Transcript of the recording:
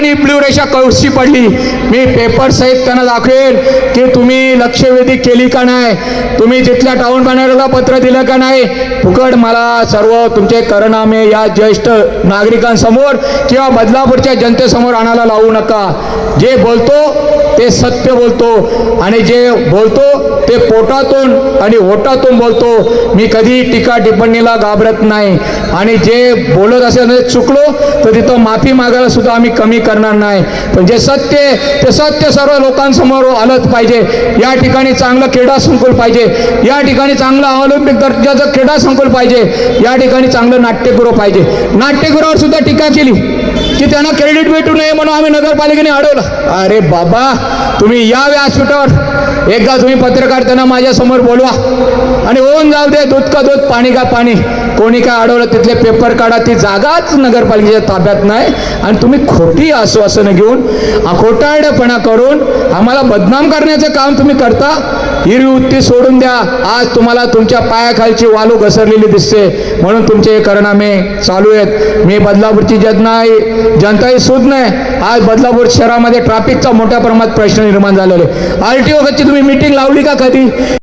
ठिकाणी ब्ल्यू रेषा कळशी पडली. मी पेपर सहित त्यांना दाखवेल की तुम्ही लक्षवेधी केली का नाही? तुम्ही तिथल्या टाऊन बॅनरला पत्र दिलं का नाही? फुकट मला सर्व तुमचे करनामे या ज्येष्ठ नागरिकांसमोर किंवा बदलापूरच्या जनतेसमोर आणायला लावू नका. जे बोलतो ते सत्य बोलतो आणि जे बोलतो ते पोटातून आणि ओटातून बोलतो. मी कधी टीका टिप्पणीला घाबरत नाही. आणि जे बोलत असेल चुकलो तर तिथं माफी मागायला सुद्धा आम्ही कमी करणार नाही. पण जे सत्य आहे, ते सत्य सर्व लोकांसमोर आलंच पाहिजे. या ठिकाणी चांगलं क्रीडा संकुल पाहिजे. या ठिकाणी चांगलं ऑलिम्पिक दर्जाचं क्रीडा संकुल पाहिजे. या ठिकाणी चांगलं नाट्यगृह पाहिजे. नाट्यगृहावर सुद्धा टीका केली. की त्यांना क्रेडिट भेटू नये म्हणून आम्ही नगरपालिकेने अडवलं. अरे बाबा तुम्ही या व्यासपीठावर एकदा तुम्ही पत्रकार त्यांना माझ्यासमोर बोलवा. आणि होऊन जाऊ दे दूध का दूध पाणी का पाणी. कोणी काय अडवलं तिथले पेपर काढा ती जागाच नगरपालिकेच्या ताब्यात नाही. आणि तुम्ही खोटी आश्वासनं घेऊन खोटारडेपणा करून आम्हाला बदनाम करण्याचं काम तुम्ही करता. हिरवी वृत्ती सोडून द्या. आज तुम्हाला तुमच्या पायाखालची वालू घसरलेली दिसते. म्हणून तुमचे हे करणामे चालू आहेत. मी बदलापूरची जत नाही जनताही सुद नाही. आज बदलापूर शहरामध्ये ट्रॅफिकचा मोठ्या प्रमाणात प्रश्न निर्माण झालेले. आर टी ओ तुम्ही मिटिंग लावली का कधी?